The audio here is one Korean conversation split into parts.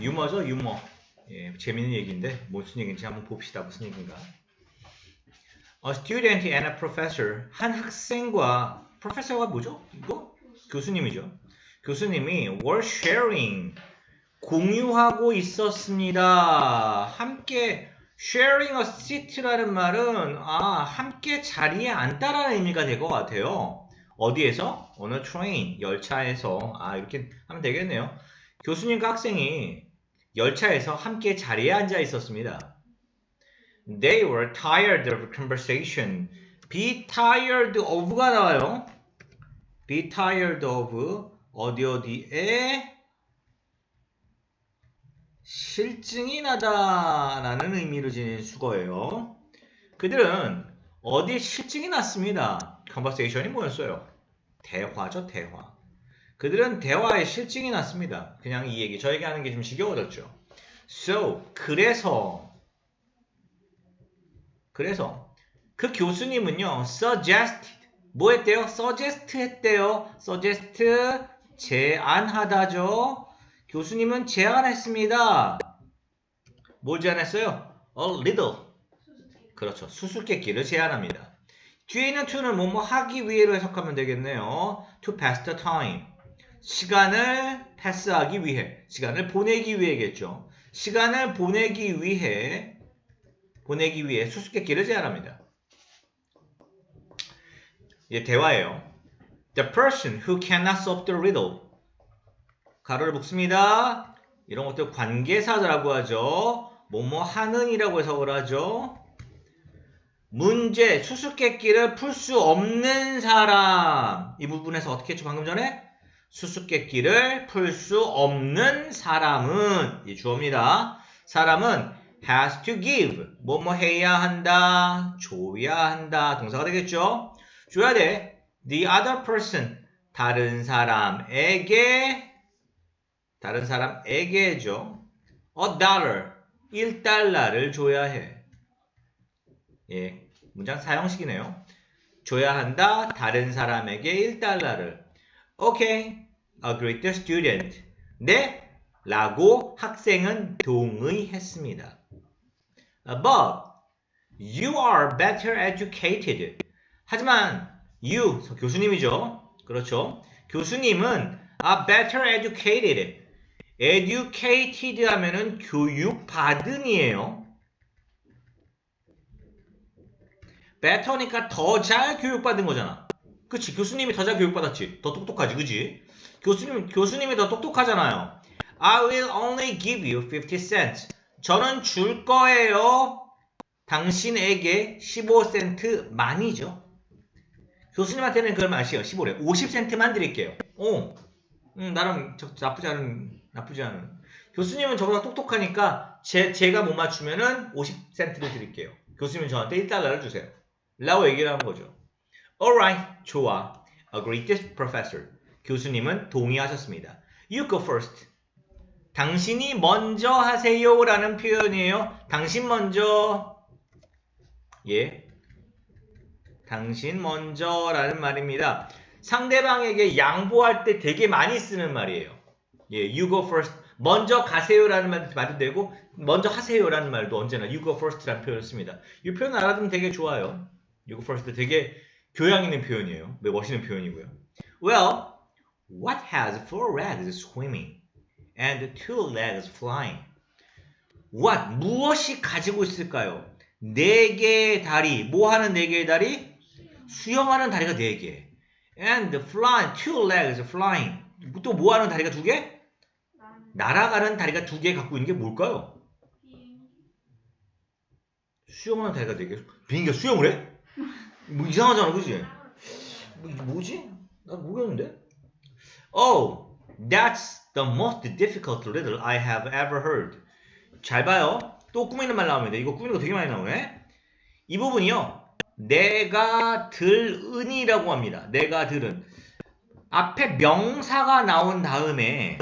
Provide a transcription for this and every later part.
유머죠, 유머. 예, 재밌는 얘기인데 무슨 얘기인지 한번 봅시다. 무슨 얘기인가? A student and a professor. 한 학생과 professor가 뭐죠? 이거 교수님이죠. 교수님이 were sharing 공유하고 있었습니다. 함께 sharing a seat라는 말은 아 함께 자리에 앉다라는 의미가 될 것 같아요. 어디에서? 어느 train 열차에서 아 이렇게 하면 되겠네요. 교수님과 학생이 열차에서 함께 자리에 앉아 있었습니다. They were tired of conversation. Be tired of가 나와요. Be tired of 어디 어디에 실증이 나다라는 의미를 지닌 수거예요. 그들은 어디 실증이 났습니다. conversation이 뭐였어요? 대화죠, 대화. 그들은 대화에 실증이 났습니다. 그냥 이 얘기 저에게 하는 게 좀 지겨워졌죠. So 그래서 그래서 그 교수님은요 suggested 뭐 했대요? suggest 했대요. suggest 제안하다죠. 교수님은 제안했습니다. 뭘 제안했어요? A little. 그렇죠. 수수께끼를 제안합니다. 뒤에 있는 to는 뭐뭐 하기 위해로 해석하면 되겠네요. To pass the time. 시간을 패스하기 위해. 시간을 보내기 위해겠죠. 시간을 보내기 위해 보내기 위해 수수께끼를 제안합니다. 예, 대화예요. The person who cannot solve the riddle. 가로를 묶습니다. 이런 것들 관계사라고 하죠. 뭐뭐 하는이라고 해석을 하죠. 문제, 수수께끼를 풀 수 없는 사람. 이 부분에서 어떻게 했죠? 방금 전에? 수수께끼를 풀 수 없는 사람은 이 주어입니다. 사람은 has to give. 뭐뭐 해야 한다. 줘야 한다. 동사가 되겠죠? 줘야 돼. The other person. 다른 사람에게 다른 사람에게죠. A dollar. 1달러를 줘야 해. 예, 문장 사형식이네요. 줘야 한다. 다른 사람에게 1달러를. Okay. Agreed the student. 네. 라고 학생은 동의했습니다. But you are better educated. 하지만 you 교수님이죠. 그렇죠. 교수님은 are better educated. educated 하면은 교육받은이에요. better니까 더 잘 교육받은 거잖아. 그치? 교수님이 더 잘 교육받았지. 더 똑똑하지, 그지? 교수님, 교수님이 더 똑똑하잖아요. I will only give you 50 cents. 저는 줄 거예요. 당신에게 15센트만이죠. 교수님한테는 그걸 마시요 15래. 50센트만 드릴게요. 오, 음, 나름 저, 나쁘지 않은, 나쁘지 않은. 교수님은 저보다 똑똑하니까 제, 제가 못 맞추면은 50센트를 드릴게요. 교수님은 저한테 1달러를 주세요. 라고 얘기를 하는 거죠. Alright, 좋아. Agreed professor. 교수님은 동의하셨습니다. You go first. 당신이 먼저 하세요 라는 표현이에요. 당신 먼저. 예. 당신 먼저 라는 말입니다. 상대방에게 양보할 때 되게 많이 쓰는 말이에요. 예, you go first. 먼저 가세요라는 말도 되고 먼저 하세요라는 말도 언제나 you go first라는 표현을 씁니다. 이 표현 알아두면 되게 좋아요. you go first 되게 교양 있는 표현이에요. 매 멋있는 표현이고요. Well, what has four legs swimming and two legs flying? What 무엇이 가지고 있을까요? 네 개의 다리. 뭐 하는 네 개의 다리? 수영하는 다리가 네 개. And flying two legs flying. 또 뭐 하는 다리가 두 개? 날아가는 다리가 두 개 갖고 있는 게 뭘까요? 수영하는 다리가 네 개. 비행기가 수영을 해? 뭐 이상하잖아, 그지? 뭐, 뭐지? 난 모르겠는데? Oh, that's the most difficult riddle I have ever heard. 잘 봐요. 또 꾸미는 말 나옵니다. 이거 꾸미는 거 되게 많이 나오네. 이 부분이요. 내가 들은이라고 합니다. 내가 들은. 앞에 명사가 나온 다음에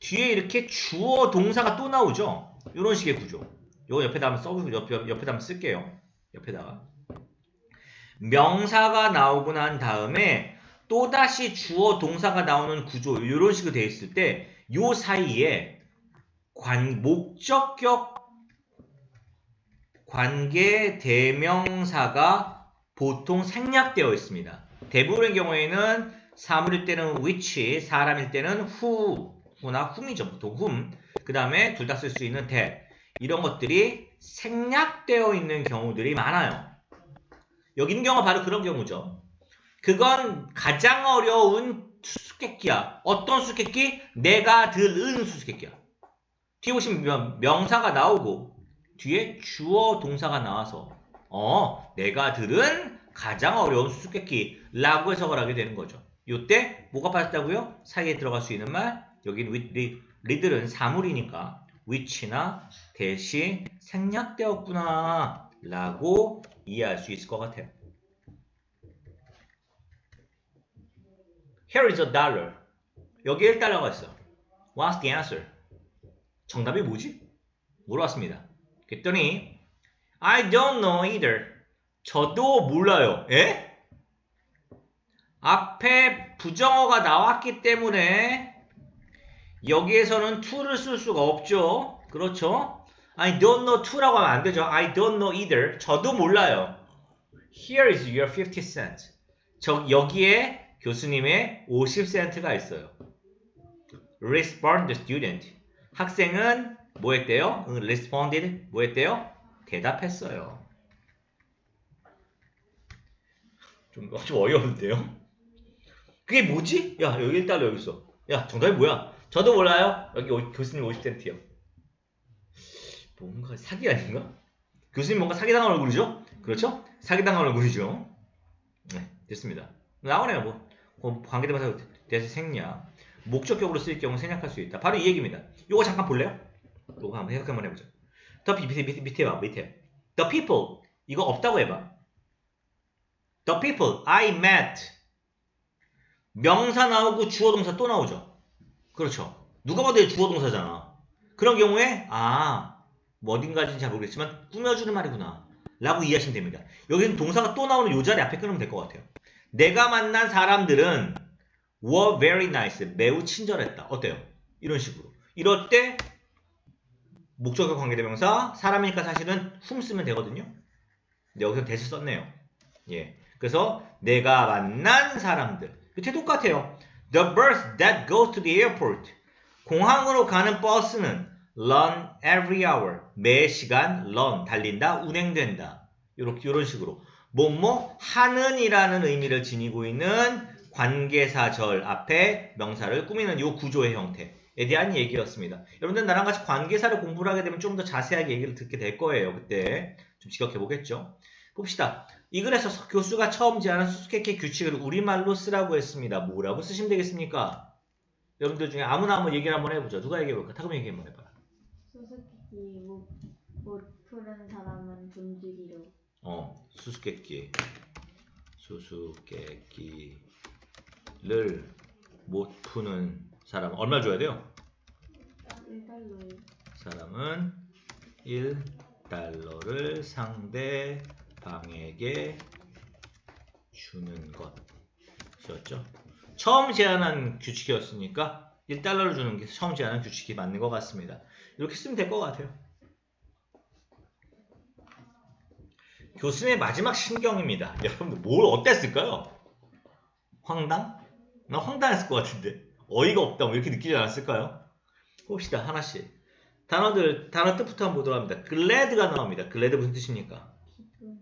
뒤에 이렇게 주어 동사가 또 나오죠. 이런 식의 구조. 이거 옆에다 한번 써, 옆, 옆, 옆에다 한번 쓸게요. 옆에다가. 명사가 나오고 난 다음에 또다시 주어 동사가 나오는 구조 이런 식으로 되어 있을 때 요 사이에 관, 목적격 관계 대명사가 보통 생략되어 있습니다. 대부분의 경우에는 사물일 때는 which, 사람일 때는 who, who나 whom이죠. 보통 whom. 그 다음에 둘 다 쓸 수 있는 that. 이런 것들이 생략되어 있는 경우들이 많아요. 여기 있는 경우가 바로 그런 경우죠. 그건 가장 어려운 수수께끼야. 어떤 수수께끼? 내가 들은 수수께끼야. 뒤에 보시면 명사가 나오고 뒤에 주어 동사가 나와서 어 내가 들은 가장 어려운 수수께끼라고 해석을 하게 되는 거죠. 요때 뭐가 빠졌다고요? 사이에 들어갈 수 있는 말 여긴 리들은 사물이니까 which나 대시 생략되었구나 라고 이해할 수 있을 것 같아요. Here is a dollar. 여기 1달러가 있어. What's the answer? 정답이 뭐지? 물어봤습니다. 그랬더니 I don't know either. 저도 몰라요. 에? 앞에 부정어가 나왔기 때문에 여기에서는 to를 쓸 수가 없죠. 그렇죠? I don't know to라고 하면 안 되죠. I don't know either. 저도 몰라요. Here is your 50 cents. 저 여기에 교수님의 50센트가 있어요. Respond student. 학생은 뭐 했대요? 응, responded 뭐 했대요? 대답했어요. 좀, 좀 어이없는데요? 그게 뭐지? 야 여기 1달러 여기 있어. 야 정답이 뭐야? 저도 몰라요. 여기 오- 교수님 50센트요. 뭔가 사기 아닌가? 교수님 뭔가 사기당한 얼굴이죠? 그렇죠? 사기당한 얼굴이죠. 네 됐습니다. 나오네요 뭐. 뭐 관계대명사 대해서 생략. 목적격으로 쓰일 경우 생략할 수 있다. 바로 이 얘기입니다. 요거 잠깐 볼래요? 요거 한번 해석 한번 해보자. The 밑에 밑에 밑에 봐 밑에. The people 이거 없다고 해봐. The people I met 명사 나오고 주어 동사 또 나오죠. 그렇죠. 누가 봐도 얘 주어 동사잖아. 그런 경우에 아, 뭐 어딘가지는 잘 모르겠지만 꾸며주는 말이구나. 라고 이해하시면 됩니다. 여기는 동사가 또 나오는 요 자리 앞에 끊으면 될 것 같아요. 내가 만난 사람들은 were very nice. 매우 친절했다. 어때요? 이런 식으로. 이럴 때 목적격 관계대명사 사람이니까 사실은 whom 쓰면 되거든요. 근데 여기서 대시 썼네요. 예. 그래서 내가 만난 사람들. 밑에 똑같아요. The bus that goes to the airport. 공항으로 가는 버스는 run every hour. 매 시간 run 달린다, 운행된다. 이렇게 이런 식으로 뭐뭐 하는이라는 의미를 지니고 있는 관계사절 앞에 명사를 꾸미는 이 구조의 형태에 대한 얘기였습니다. 여러분들 나랑 같이 관계사를 공부를 하게 되면 좀 더 자세하게 얘기를 듣게 될 거예요. 그때 좀 지각해 보겠죠. 봅시다. 이 글에서 서- 교수가 처음 제안한 수수께끼 규칙을 우리말로 쓰라고 했습니다. 뭐라고 쓰시면 되겠습니까? 여러분들 중에 아무나 한번 얘기를 한번 해보죠. 누가 얘기해볼까? 타금 얘기 한번 해봐. 수수께끼 못, 못 푸는 사람은 굶주리로 어, 수수께끼. 수수께끼를 못 푸는 사람 얼마 줘야 돼요? 1달러에 사람은 1달러를 상대방에게 주는 것이었죠. 처음 제안한 규칙이었으니까 1달러를 주는 게 처음 제안한 규칙이 맞는 것 같습니다. 이렇게 쓰면 될 것 같아요. 교수님의 마지막 신경입니다. 여러분들 뭘 어땠을까요? 황당? 나 황당했을 것 같은데 어이가 없다 뭐 이렇게 느끼지 않았을까요? 봅시다 하나씩 단어들 단어 뜻부터 한번 보도록 합니다. glad가 나옵니다. glad 무슨 뜻입니까?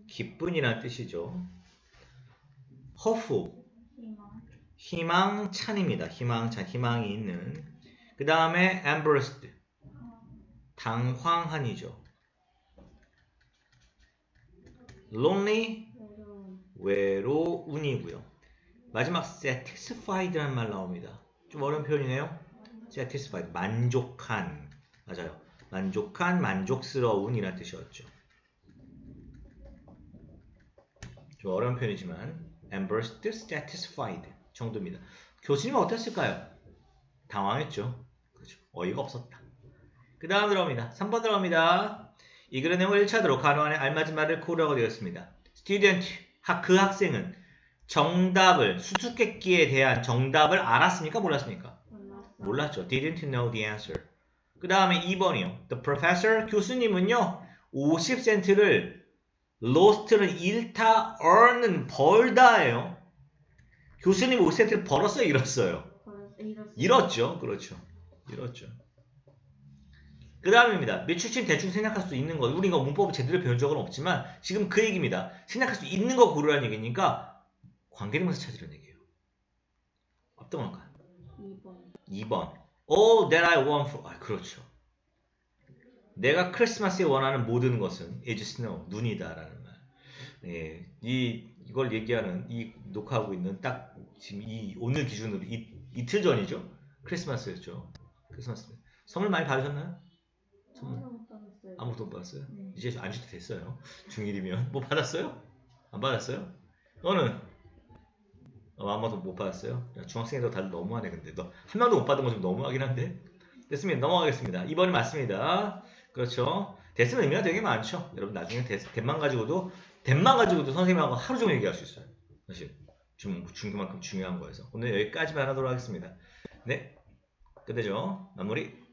기쁜 이라는 뜻이죠. 희망, 희망찬입니다. 희망찬 희망이 있는 그 다음에 embarrassed 당황한이죠. Lonely 외로운이고요. 마지막 satisfied라는 말 나옵니다. 좀 어려운 표현이네요. satisfied 만족한 맞아요. 만족한 만족스러운이라는 뜻이었죠. 좀 어려운 표현이지만 embarrassed, satisfied 정도입니다. 교수님은 어땠을까요? 당황했죠. 그렇죠. 어이가 없었다. 그 다음 들어갑니다. 3번 들어갑니다. 이 글의 내용을 1차대로 가로 안에 알맞은 말을 고르라고 되었습니다. student, 학- 그 학생은 정답을, 수수께끼에 대한 정답을 알았습니까? 몰랐습니까? 몰랐죠. didn't know the answer. 그 다음에 2번이요. The professor 교수님은요 50센트를 lost는 잃다, earn은 벌다예요. 교수님 50센트를 벌었어요, 잃었어요. 잃었죠. 그렇죠. 잃었죠. 그 다음입니다. 매출친 대충 생각할 수 있는 것. 우리가 문법을 제대로 배운 적은 없지만 지금 그 얘기입니다. 생각할 수 있는 거 고르라는 얘기니까 관계대명사 찾으라는 얘기예요. 어떤 걸까요? 2번. 2번. All that I want for... 아, 그렇죠. 내가 크리스마스에 원하는 모든 것은 is snow, 눈이다라는 말. 예, 이 이걸 얘기하는 이 녹화하고 있는 딱 지금 이 오늘 기준으로 이, 이틀 전이죠. 크리스마스였죠. 크리스마스. 선물 많이 받으셨나요? 선물 아무도 못 받았어요. 아무것도 못 받았어요. 네. 이제 안주도 됐어요. 중1이면 뭐 받았어요? 안 받았어요? 너는 어, 아무것도 못 받았어요. 야, 중학생이라도 다들 너무하네 근데 너 한 명도 못 받은 거좀 너무하긴 한데 됐습니다. 넘어가겠습니다. 2번이 맞습니다. 그렇죠. 됐으면 의미가 되게 많죠. 여러분 나중에 됐, 됐만 가지고도 됐만 가지고도 선생님하고 하루 종일 얘기할 수 있어요. 사실 중, 중교만큼 중요한 거여서 오늘 여기까지만 하도록 하겠습니다. 네 끝내죠. 마무리.